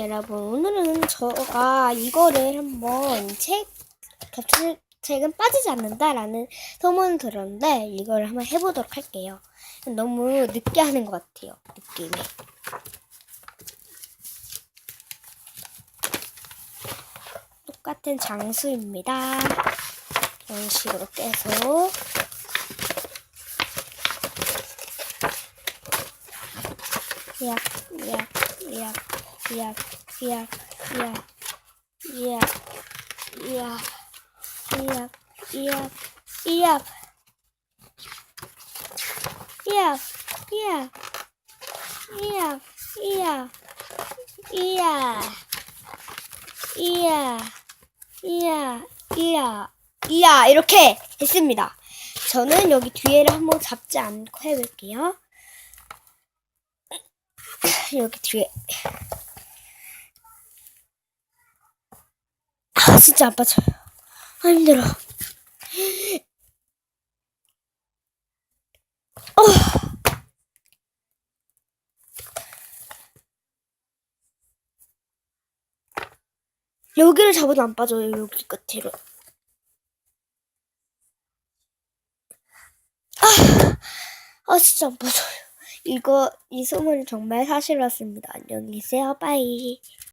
여러분 오늘은 저가 이거를 한번 책 겹책은 빠지지 않는다라는 소문을 들었는데 이걸 한번 해보도록 할게요. 너무 늦게 하는 것 같아요 느낌이. 똑같은 장수입니다. 이런 식으로 깨서 약, 약, 약, 약, 약, 약, 약, 약, 약, 약, 약, 약, 약, 약, 약, 이야, 이야, 이야, 이야, 이야, 이렇게 했습니다. 저는 여기 뒤에를 한번 잡지 않고 해볼게요. 여기 뒤에. 아, 진짜 안 빠져요. 아, 힘들어. 어. 여기를 잡아도 안 빠져요, 여기 끝으로. 아, 진짜 안 빠져요. 이거, 이 소문이 정말 사실 같습니다. 안녕히 계세요. 빠이.